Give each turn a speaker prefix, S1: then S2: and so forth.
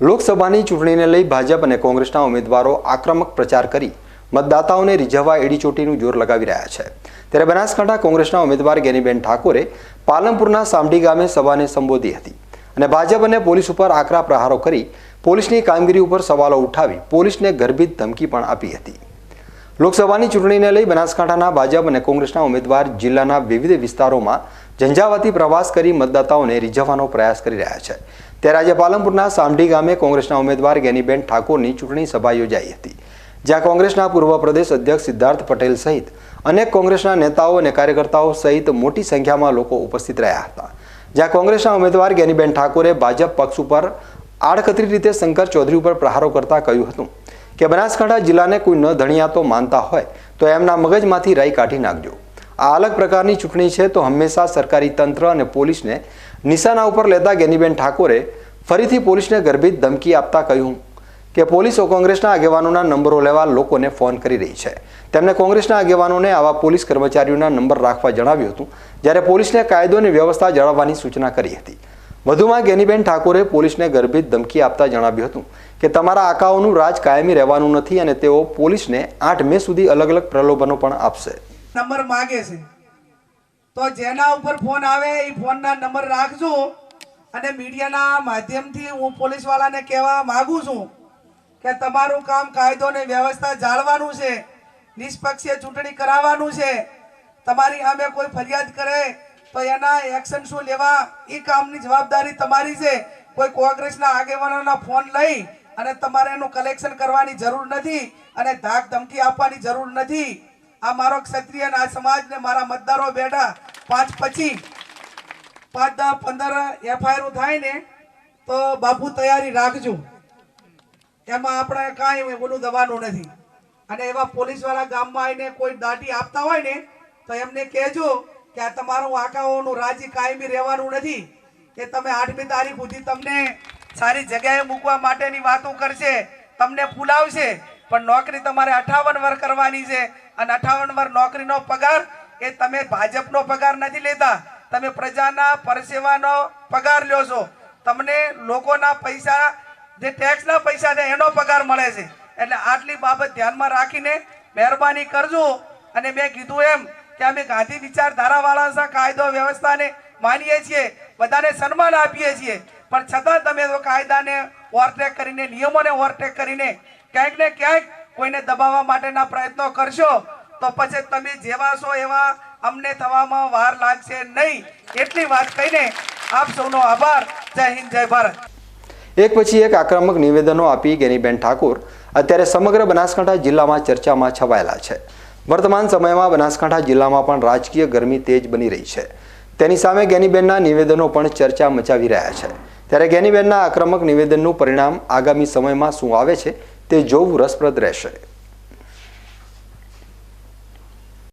S1: લોકસભાની ચૂંટણીને લઈ ભાજપ અને કોંગ્રેસના ઉમેદવારો આક્રમક પ્રચાર કરી મતદાતાઓને રીઝવવા એડીચોટીનું જોર લગાવી રહ્યા છે. ત્યારે બનાસકાંઠા કોંગ્રેસના ઉમેદવાર ગેનીબેન ઠાકોરે પાલનપુરના સામડી ગામે સભાને સંબોધી હતી અને ભાજપ અને પોલીસ ઉપર આકરા પ્રહારો કરી પોલીસની કામગીરી ઉપર સવાલો ઉઠાવી પોલીસને ગર્ભિત ધમકી પણ આપી હતી. લોકસભાની ચૂંટણીને લઈ બનાસકાંઠાના ભાજપ અને કોંગ્રેસના ઉમેદવાર જિલ્લાના વિવિધ વિસ્તારોમાં ઝંઝાવાતી પ્રવાસ કરી મતદાતાઓને રીઝવવાનો પ્રયાસ કરી રહ્યા છે. ત્યારે આજે પાલનપુરના સામઢી ગામે કોંગ્રેસના ઉમેદવાર ગેનીબેન ઠાકોરની ચૂંટણી સભા યોજાઈ હતી, જ્યાં કોંગ્રેસના પૂર્વ પ્રદેશ અધ્યક્ષ સિદ્ધાર્થ પટેલ સહિત અનેક કોંગ્રેસના નેતાઓ અને કાર્યકર્તાઓ સહિત મોટી સંખ્યામાં લોકો ઉપસ્થિત રહ્યા હતા. જ્યાં કોંગ્રેસના ઉમેદવાર ગેનીબેન ઠાકોરે ભાજપ પક્ષ ઉપર આડકતરી રીતે શંકર ચૌધરી ઉપર પ્રહારો કરતા કહ્યું હતું કે, બનાસકાંઠા જિલ્લાને કોઈ ન ધણિયાતો માનતા હોય, તો એમના મગજમાંથી રાઈ કાઢી નાખજો. આ અલગ પ્રકારની ચૂંટણી છે, તો હંમેશા સરકારી તંત્ર અને પોલીસને નિશાના ઉપર લેતા ગેનીબેન ઠાકોરે ફરીથી પોલીસને ગર્ભિત ધમકી આપતા કહ્યું કે પોલીસો કોંગ્રેસના આગેવાનોના નંબરો લેવા લોકોને ફોન કરી રહી છે. તેમણે કોંગ્રેસના આગેવાનોને આવા પોલીસ કર્મચારીઓના નંબર રાખવા જણાવ્યું હતું, જ્યારે પોલીસને કાયદો અને વ્યવસ્થા જાળવવાની સૂચના કરી હતી. વધુમાં ગેનીબેન ઠાકોરે પોલીસને ગર્ભિત ધમકી આપતા જણાવ્યું હતું કે તમારા આકાઓનું રાજ કાયમી રહેવાનું નથી અને તેઓ પોલીસને આઠ મે સુધી અલગ અલગ પ્રલોભનો પણ આપશે.
S2: નંબર માગે છે. તો જેના ઉપર ફોન આવે એ ફોનના નંબર રાખજો અને મીડિયાના માધ્યમથી હું પોલીસ વાળાને કહેવા માંગુ છું કે તમારું કામ કાયદો અને વ્યવસ્થા જાળવાનું છે, નિષ્પક્ષીય ચૂંટણી કરાવવાનું છે. તમારી સામે કોઈ ફરિયાદ કરે તો એના એક્શન શું લેવા, એ કામની જવાબદારી તમારી છે. કોઈ કોંગ્રેસના આગેવાનોના ફોન લઈ અને તમારે એનું કલેક્શન કરવાની જરૂર નથી અને ધાક ધમકી આપવાની જરૂર નથી. આ મારો ક્ષત્રિય આ સમાજ ને મારા મતદારો બેઠા, પાંચ પછી પાંચ દસ પંદર એફઆઈઆર થાય ને, તો બાપુ તૈયારી રાખજો. એમાં આપણે કાંઈ ઓલું દવાનું નથી. અને એવા પોલીસવાળા ગામમાં આવીને કોઈ દાટી આપતા હોય ને, તો એમને કહેજો કે આ તમારું આંકાઓનું રાજી કાયમી રહેવાનું નથી, કે તમે આઠમી તારીખ સુધી તમને સારી જગ્યાએ મૂકવા માટેની વાતો કરશે, તમને ફૂલાવશે. પણ નોકરી તમારે અઠાવન વર કરવાની છે. અને અઠાવન વર નોકરીનો પગાર એ તમે ભાજપનો પગાર નથી લેતા. તમે પ્રજાના પરસેવાનો પગાર લ્યો છો. તમને લોકોના પૈસા, જે ટેક્સના પૈસા છે એનો પગાર મળે છે. એટલે આટલી બાબત ધ્યાનમાં રાખીને મહેરબાની કરજો. અને મેં કીધું એમ કે અમે ગાંધી વિચારધારાવાળા કાયદો વ્યવસ્થાને માનીએ છીએ. બધાને સન્માન આપીએ છીએ. પણ છતાં તમે કાયદાને ઓવરટેક કરીને, નિયમોને ઓવરટેક કરીને ક્યાંક ને ક્યાંક કોઈને દબાવવા માટેના પ્રયત્નો કરશો, તો પછી તમે જેવા છો એવા અમને થવામાં વાર લાગશે નહીં. એટલી વાત કહીને આપ સૌનો આભાર. જય હિન્દ, જય ભારત.
S1: એક પછી એક આક્રમક નિવેદનો આપી ગેનીબેન ઠાકુર. અત્યારે સમગ્ર બનાસકાંઠા જિલ્લામાં ચર્ચામાં છવાયેલા છે. વર્તમાન સમયમાં બનાસકાંઠા જિલ્લામાં પણ રાજકીય ગરમી તેજ બની રહી છે. તેની સામે ગેનીબેનના નિવેદનો પણ ચર્ચા મચાવી રહ્યા છે. ત્યારે ગેનીબેનના આક્રમક નિવેદનનું પરિણામ આગામી સમયમાં શું આવે છે તે જોવું રસપ્રદ રહેશે.